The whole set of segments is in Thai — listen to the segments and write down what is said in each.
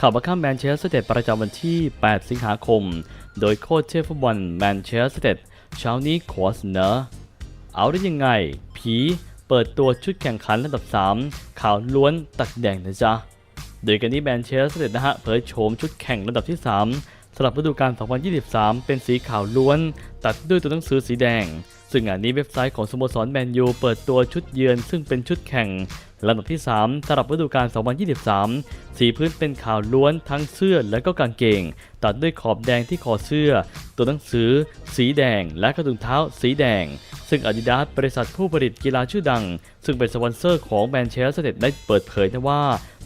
ข่าวมาข้ามแมนเชสเตอร์เตดประจำวันที่ 8 สิงหาคม โดยโค้ชเชฟฟุตบอลแมนเชสเตอร์เตดเช้านี้ขอเสนอเอาได้ยังไง ผีเปิดตัวชุดแข่งขันระดับ 3ขาวล้วนตักแดงนะจ๊ะ โดยกันนี้แมนเชสเตอร์เดนะฮะเผยโฉมชุดแข่งระดับที่ 3สำหรับฤดูกาล 2023 เป็นสีขาวล้วน ตัดด้วยตัวหนังสือสีแดง ซึ่งงานนี้เว็บไซต์ของสโมสรแมนยูเปิดตัวชุดเยือนซึ่งเป็นชุดแข่งระดับที่ 3สำหรับฤดูกาล 2023 สีพื้นเป็นขาวล้วนทั้งเสื้อและก็กางเกง ตัดด้วยขอบแดงที่คอเสื้อ ตัวหนังสือ สีแดง และกระถุงเท้าสีแดง ซึ่ง Adidas บริษัทผู้ผลิตกีฬาชื่อดัง ซึ่งเป็นสปอนเซอร์ของแมนเชสเตอร์ได้เปิดเผยนะว่า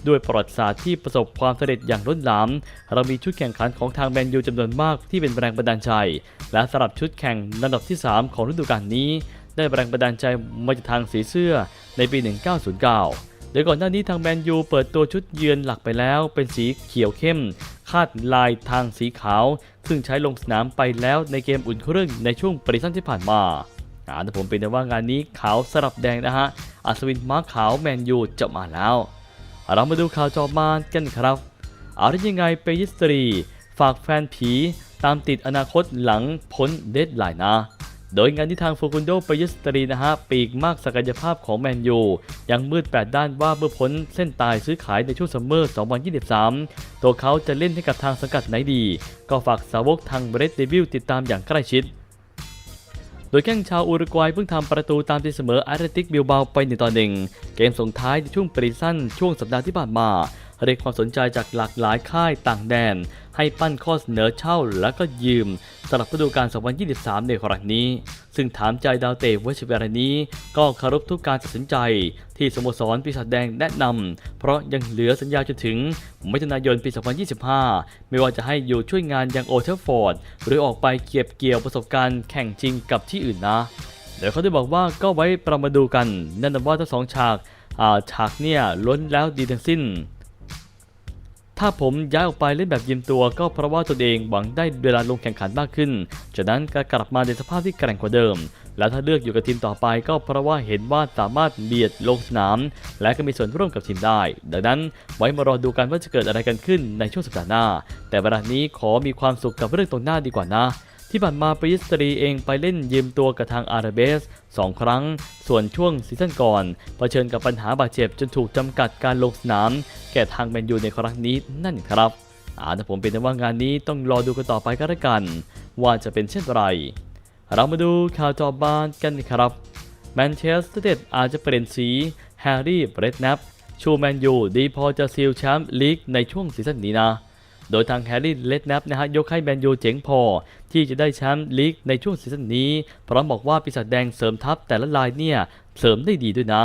ด้วยประวัติศาสตร์ที่ประสบความสำเร็จอย่างล้นหลาม เรามีชุดแข่งขันของทางแมนยูจำนวนมากที่เป็นแรงบันดาลใจ และสำหรับชุดแข่งลำดับที่ 3 ของฤดูกาลนี้ ได้แรงบันดาลใจมาจากทางสีเสื้อในปี 1909 โดยก่อนหน้านี้ทางแมนยูเปิดตัวชุดเยือนหลักไปแล้วเป็นสีเขียวเข้ม คาดลายทางสีขาว ซึ่งใช้ลงสนามไปแล้วในเกมอุ่นเครื่องในช่วงปริซันที่ผ่านมาอ่าแต่ผมเป็นแต่ว่างานนี้ขาวสลับแดงนะฮะ อัศวินม้าขาวแมนยูจะมาแล้ว เรามาดูข่าวจอมานกันครับเอาได้ยังไงเปยิสตรี ฝากแฟนผีตามติดอนาคตหลังพ้นเดดไลน์นะ โดยงานที่ทางฟูกุนโดเปยิสตรีนะฮะ ปีกมากศักยภาพของแมนยู ยังมืดแปดด้านว่าเมื่อพ้นเส้นตายซื้อขายในช่วงซัมเมอร์ 2023 ตัวเขาจะเล่นให้กับทางสังกัดไหนดี ก็ฝากสาวกทางเบรดเดวิลติดตามอย่างใกล้ชิด โดยแข้งชาวอุรุกวัยเพิ่งทำประตูตามตีเสมออาร์ติกบิลเบาไปหนึ่งต่อหนึ่งเกมส่งท้ายในช่วงปรีสั้นช่วงสัปดาห์ที่ผ่านมา เรียกความสนใจจากหลากหลายค่ายต่างแดน ให้ปั้นข้อเสนอเช่าและก็ยืมสำหรับฤดูกาล 2023 ในครั้งนี้ ซึ่งถามใจดาวเตะวัชเวรนี้ ก็คารพทุกการตัดสินใจ ที่สโมสรปีศาจแดงแนะนำเพราะยังเหลือสัญญาจนถึงมิถุนายนปี 2025 ไม่ว่าจะให้อยู่ช่วยงานยังโอเทฟฟอร์ด หรือออกไปเก็บเกี่ยวประสบการณ์แข่งจริงกับที่อื่นนะเดี๋ยวเขาได้บอกว่าก็ไว้ประมาดูกันแน่นอนว่าทั้งสองฉากฉากเนี่ยล้นแล้วดีทั้งสิ้น ถ้าผมย้ายออกไปเล่นแบบยืมตัวก็เพราะว่าตนเองหวังได้เวลาลงแข่งขันมากขึ้น จากนั้นก็กลับมาในสภาพที่แกร่งกว่าเดิม แล้วถ้าเลือกอยู่กับทีมต่อไปก็เพราะว่าเห็นว่าสามารถเบียดลงสนาม และก็มีส่วนร่วมกับทีมได้ ดังนั้นไว้มารอดูกันว่าจะเกิดอะไรกันขึ้นในช่วงสัปดาห์หน้า แต่เวลานี้ขอมีความสุขกับเรื่องตรงหน้าดีกว่านะ ที่ผ่านมาปริสตรีเองไปเล่นยืมตัวกับทางอาราเบสสองครั้ง ส่วนช่วงซีซั่นก่อนเผชิญกับปัญหาบาดเจ็บจนถูกจำกัดการลงสนาม แก่ทางแมนยูในครั้งนี้นั่นครับอาแต่ผมเป็นแต่ว่างานนี้ต้องรอดูกันต่อไปก็แล้วกัน ว่าจะเป็นเช่นไร เรามาดูข่าวจอบบ้านกันครับแมนเชสเตอร์เดอาจจะเปลี่ยนสีแฮร์รี่เบรดแนปชูแมนยูดีพอจะซีลแชมป์ลีกในช่วงซีซั่นนี้นะ โดยทางแฮร์รี่เลดแนปนะฮะยกให้แมนยูเจ๋งพอ ที่จะได้แชมป์ลีกในช่วงซีซั่นนี้พร้อมบอกว่าปีศาจแดงเสริมทัพแต่ละลายเนี่ยเสริมได้ดีด้วยนะ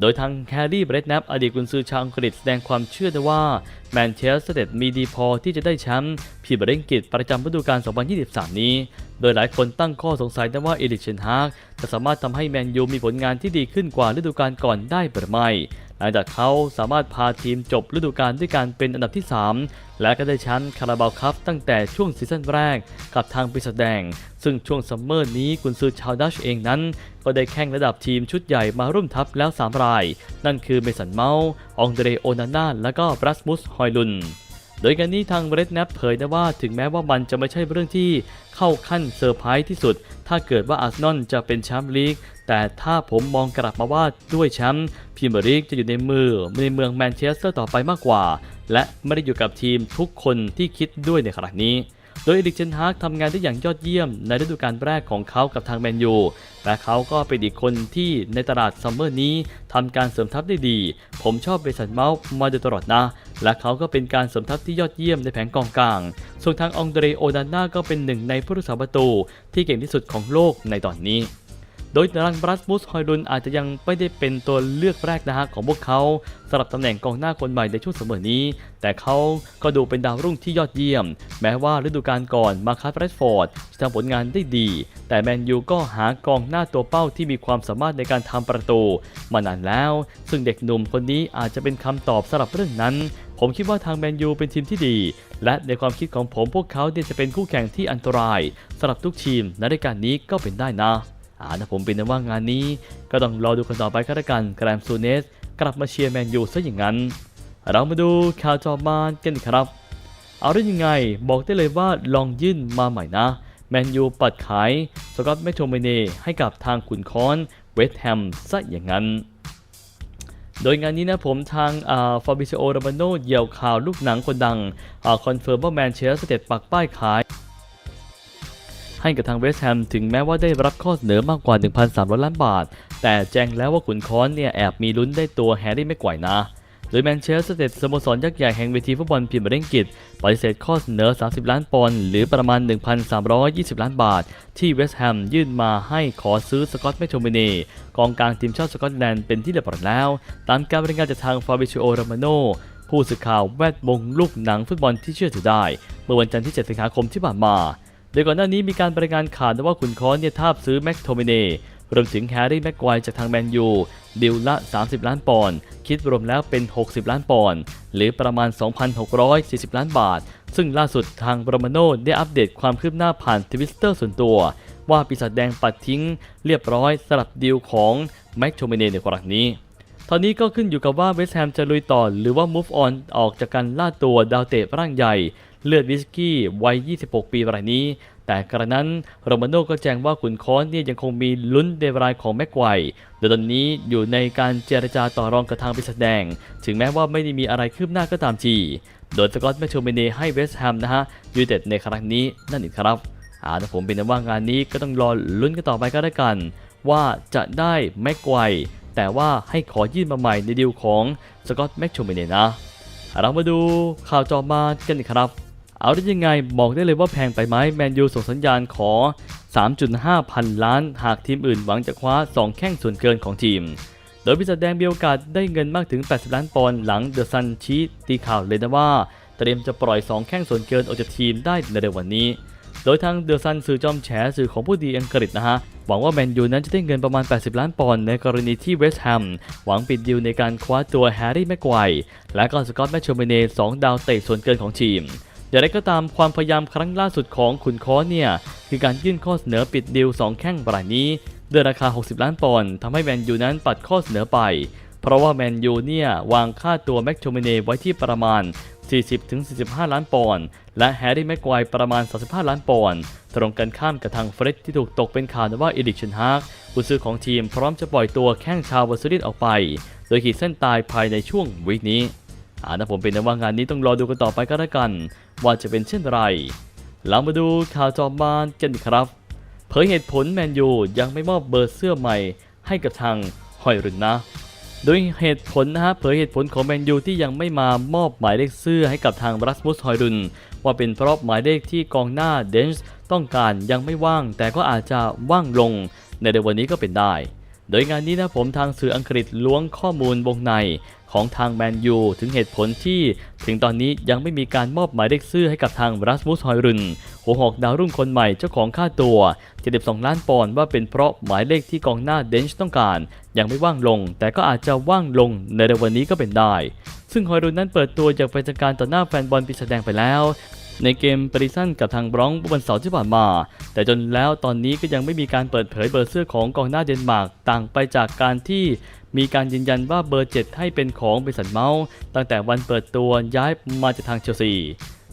โดยทางแฮร์รี่เบรดแนปอดีตกุนซือชาวอังกฤษแสดงความเชื่อได้ว่าแมนเชสเตอร์มีดีพอที่จะได้แชมป์พรีเมียร์ลีกประจำฤดูกาล 2023 นี้ โดยหลายคนตั้งข้อสงสัยนะว่าเอริกเชนฮากจะสามารถทำให้แมนยูมีผลงานที่ดีขึ้นกว่าฤดูกาลก่อนได้หรือไม่ หลังจากเขาสามารถพาทีมจบฤดูกาลด้วยการเป็นอันดับที่ 3 และก็ได้แชมป์คาราบาวคัพตั้งแต่ช่วงซีซั่นแรกกับทางปีศาจแดง ซึ่งช่วงซัมเมอร์นี้กุนซือชาวดัชเองนั้น ก็ได้แข่งระดับทีมชุดใหญ่มาร่วมทัพแล้ว 3 ราย นั่นคือเมสันเมาส์องเดรโอนาน่าและก็บรัสมุสฮอยลุนโดยการนี้ทางเรดแนปเผยนะว่าถึงแม้ว่ามันจะไม่ใช่เรื่องที่เข้าขั้นเซอร์ไพรส์ที่สุด ถ้าเกิดว่าอาร์เซนอลจะเป็นแชมป์ลีกแต่ถ้าผมมองกลับมาว่าด้วยแชมป์พรีเมร์ลีกจะอยู่ในมือในเมืองแมนเชสเตอร์ต่อไปมากกว่า และไม่ได้อยู่กับทีมทุกคนที่คิดด้วยในขณะนี้ โดยเอริกเชนฮากทำงานได้อย่างยอดเยี่ยมในฤดูกาลแรกของเขากับทางแมนยูและเขาก็เป็นอีกคนที่ในตลาดซัมเมอร์นี้ทำการเสริมทัพได้ดี ผมชอบเบสันเมาส์มาโดยตลอดนะ และเขาก็เป็นการเสริมทัพที่ยอดเยี่ยมในแผงกองกลาง ส่วนทางองเดรโอดาน่าก็เป็นหนึ่งในผู้รักษาประตูที่เก่งที่สุดของโลกในตอนนี้ โดยทางบรัสมุสฮอยลุนอาจจะยังไม่ได้เป็นตัวเลือกแรกนะฮะของพวกเขาสำหรับตำแหน่งกองหน้าคนใหม่ในช่วงเสมอนี้ แต่เขาก็ดูเป็นดาวรุ่งที่ยอดเยี่ยม แม้ว่าฤดูกาลก่อนมาคัสแรดฟอร์ดจะทำผลงานได้ดี แต่แมนยูก็หากองหน้าตัวเป้าที่มีความสามารถในการทำประตู มานานแล้ว ซึ่งเด็กหนุ่มคนนี้อาจจะเป็นคำตอบสำหรับเรื่องนั้นผมคิดว่าทางแมนยูเป็นทีมที่ดี และในความคิดของผมพวกเขาเนี่ยจะเป็นคู่แข่งที่อันตรายสำหรับทุกทีมในรายการนี้ก็เป็นได้นะ อ่านะผมเป็นนะว่างานนี้ ก็ต้องรอดูกันต่อไปก็แล้วกันแกรมซูเนสกลับมาเชียร์แมนยูซะอย่างนั้น เรามาดูข่าวจอมานกันครับ เอาได้ยังไงบอกได้เลยว่าลองยื่นมาใหม่นะ แมนยูปัดขายสกอตแมชโชเมเน่ให้กับทางขุนคอนเวสต์แฮมซะอย่างนั้น โดยงานนี้นะผมทางฟาบิซิโอโรมาโนเยี่ยวข่าวลูกหนังคนดังคอนเฟิร์มว่าแมนเชสเตอร์ปักป้ายขาย ให้กับทางเวสต์แฮมถึงแม้ว่าได้รับข้อเสนอมากกว่า 1,300 ล้านบาท แต่แจ้งแล้วว่าขุนค้อนเนี่ยแอบมีลุ้นได้ตัวแฮร์รี่ไม่ไหวนะโดยแมนเชสเตอร์สโมสรยักษ์ใหญ่แห่งเวทีฟุตบอลพรีเมียร์ลีกอังกฤษปฏิเสธข้อเสนอ 30 ล้านปอนด์หรือประมาณ 1,320 ล้านบาท ที่เวสต์แฮมยื่นมาให้ขอซื้อสกอตแมคโทมินีกองกลางทีมชาติสกอตแลนด์เป็นที่เรียบร้อยแล้ว ตามการรายงานจากทางฟาบิชิโอโรมาโนผู้สื่อข่าวแวดวงลูกหนังฟุตบอลที่เชื่อถือได้ เมื่อวันจันทร์ที่ 7 สิงหาคมที่ผ่านมา โดยก่อนหน้านี้มีการรายงานข่าวว่าขุนค้อนเนี่ยทาบซื้อแม็กโทมิเนรวมถึงแฮร์รี่แม็กไกวร์จากทางแมนยูดิวละ 30 ล้านปอนด์คิดรวมแล้วเป็น 60 ล้านปอนด์หรือประมาณ 2,640 ล้านบาท ซึ่งล่าสุดทางโรมาโนได้อัปเดตความคืบหน้าผ่านทวิตเตอร์ส่วนตัว ว่าปีศาจแดงปัดทิ้งเรียบร้อยสำหรับดีลของแม็กโทมิเนในกรณีนี้ อนนี้ก็ขึ้นอยู่กับว่าเวสต์แฮมจะลุยต่อ หรือว่า move on ออกจากการล่าตัวดาวเตะร่างใหญ่ เลือดวิสกี้วัย 26 ปีรายนี้ แต่กระนั้นโรมาโน่ก็แจ้งว่าขุนค้อนเนี่ยยังคงมีลุ้นเดรายของแม็กไกว์โดยตอนนี้อยู่ในการเจรจาต่อรองกับทางปีศาจแดง ถึงแม้ว่าไม่ได้มีอะไรคืบหน้าก็ตามทีโดยสกอตแมชโชเมเนให้เวสต์แฮมนะฮะยูเต็ดในครั้งนี้นั่นเองครับอาแต่ผมเป็นว่างานนี้ก็ต้องรอลุ้นกันต่อไปก็แล้วกัน ว่าจะได้แม็กไกว์ แต่ว่าให้ขอยื่นมาใหม่ในดีลของสกอตแม็กโชเมเนนะ เรามาดูข่าวจอมากันอีกครับ เอาได้ยังไงบอกได้เลยว่าแพงไปไหมแมนยูส่งสัญญาณขอ 3.5 พันล้าน หากทีมอื่นหวังจะคว้า 2 แข้งส่วนเกินของทีม โดยพิศาแดงมีโอกาสได้เงินมากถึง 80 ล้านปอนด์หลังเดอะซันชี้ตีข่าวเลยนะว่าเตรียมจะปล่อย 2 แข้งส่วนเกินออกจากทีมได้ในเร็ววันนี้ โดยทางเดอะซันสื่อจอมแฉสื่อของผู้ดีอังกฤษนะฮะ หวังว่าแมนยูนั้นจะได้เงินประมาณ 80 ล้านปอนด์ในกรณีที่เวสต์แฮมหวังปิดดีลในการคว้าตัวแฮร์รี่แม็กไกว์และก็สกอตแมชโชเมเน่สองดาวเตะส่วนเกินของทีมอย่างไรก็ตามความพยายามครั้งล่าสุดของขุนค้อเนี่ย คือการยื่นข้อเสนอปิดดีล2แข้งรายนี้ด้วยราคา 60 ล้านปอนด์ทำให้แมนยูนั้นปัดข้อเสนอไป เพราะว่าแมนยูเนี่ย วางค่าตัวแม็กโชเมเน่ไว้ที่ประมาณ 40-45 ล้านปอนด์ และแฮร์รี่แม็กไกว์ประมาณ 35 ล้านปอนด์ ตรงกันข้ามกับทางเฟร็ดที่ถูกตกเป็นข่าวว่าเอริกเชนฮากผู้ซื้อของทีมพร้อมจะปล่อยตัวแข้งชาววัสดิตออกไป โดยขีดเส้นตายภายในช่วงวีคนี้อานะผมเป็นนว่างานนี้ต้องรอดูกันต่อไปก็แล้วกัน ว่าจะเป็นเช่นไรเรามาดูข่าวจอมบานกันครับ เผยเหตุผลแมนยูยังไม่มอบเบอร์เสื้อใหม่ให้กับทางฮอยรุนนะ โดยเหตุผลนะฮะเผยเหตุผลของแมนยูที่ยังไม่มามอบหมายเลขเสื้อให้กับทางรัสมุสฮอยรุน ว่าเป็นเพราะหมายเลขที่กองหน้าเดนส์ต้องการยังไม่ว่าง แต่ก็อาจจะว่างลง ในเดือนวันนี้ก็เป็นได้ โดยงานนี้นะผมทางสื่ออังกฤษล้วงข้อมูลวงในของทางแมนยูถึงเหตุผลที่ถึงตอนนี้ยังไม่มีการมอบหมายเลขเสื้อให้กับทางรัสมุสฮอยรุน หัวหอกดาวรุ่งคนใหม่เจ้าของค่าตัว 72 ล้านปอนด์ว่าเป็นเพราะหมายเลขที่กองหน้าเดนช์ต้องการ ยังไม่ว่างลง แต่ก็อาจจะว่างลงในเร็ววันนี้ก็เป็นได้ ซึ่งฮอยรุนนั้นเปิดตัวจากเป็นทางการต่อหน้าแฟนบอลปีแสดงไปแล้ว ในเกมปริซันกับทางบรองก์เมื่อวันเสาร์ที่ผ่านมา แต่จนแล้วตอนนี้ก็ยังไม่มีการเปิดเผยเบอร์เสื้อของกองหน้าเดนมาร์กต่างไปจากการที่มีการยืนยันว่าเบอร์ 7 ให้เป็นของเบริษัทเมาส์ตั้งแต่วันเปิดตัวย้ายมาจากทางเชลซี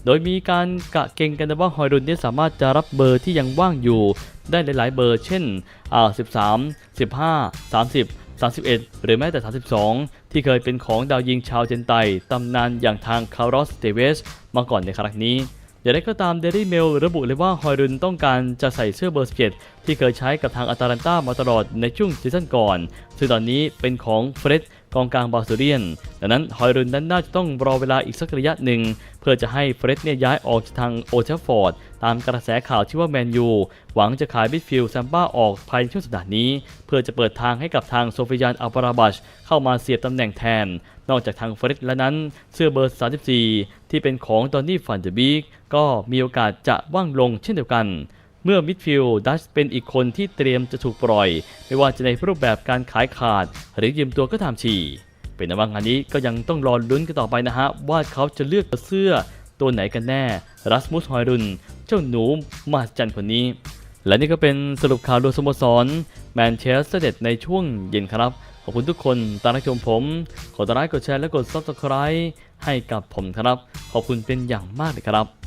โดยมีการกะเก่งกันว่าฮอยรุนเนี่ยสามารถจะรับเบอร์ที่ยังว่างอยู่ได้หลายๆเบอร์ เช่นอ่า13 15 30 31 หรือแม้แต่ 32 ที่เคยเป็นของดาวยิงชาวเจนไตตำนานอย่างทางคาร์ลอสเตเวสมาก่อนในครั้งนี้ อย่างไรก็ตามเดลี่เมลระบุเลยว่าฮอยรุนต้องการจะใส่เสื้อเบอร์ 17 ที่เคยใช้กับทางอาตาลันตามาตลอดในช่วงซีซั่นก่อน ซึ่งตอนนี้เป็นของเฟร็ดกองกลางบาสเรียน ดังนั้นฮอยรุนนั้นน่าจะต้องรอเวลาอีกสักระยะหนึ่ง เพื่อจะให้เฟร็ดเนี่ยย้ายออกจากทางโอเทฟฟอร์ด ตามกระแสข่าวที่ว่าแมนยู หวังจะขายมิดฟิลด์แซมบ้าออกภายในช่วงสัปดาห์นี้ เพื่อจะเปิดทางให้กับทางโซฟิยานอัลปราบัชเข้ามาเสียบตำแหน่งแทน นอกจากทางเฟรดแล้วนั้น เสื้อเบอร์ 34 ที่เป็นของดอนนี่ฟันเดอร์บีกก็มีโอกาสจะว่างลงเช่นเดียวกัน เมื่อมิดฟิลด์ดัชเป็นอีกคนที่เตรียมจะถูกปล่อย ไม่ว่าจะในรูปแบบการขายขาด หรือยืมตัวก็ตามทีเป็นว่างานนี้ก็ยังต้องรอลุ้นกันต่อไปนะฮะ ว่าเขาจะเลือกเสื้อตัวไหนกันแน่รัสมุสฮอยรุน เจ้าหนูมหัศจรรย์คนนี้ และนี่ก็เป็นสรุปข่าวรวมสโมสรแมนเชสเตอร์เดในช่วงเย็นครับ อบคุณทุกคนตามรับชมผมกดไลค์กดแชร์และกด subscribe ให้กับผมครับ ขอบคุณเป็นอย่างมากเลยครับ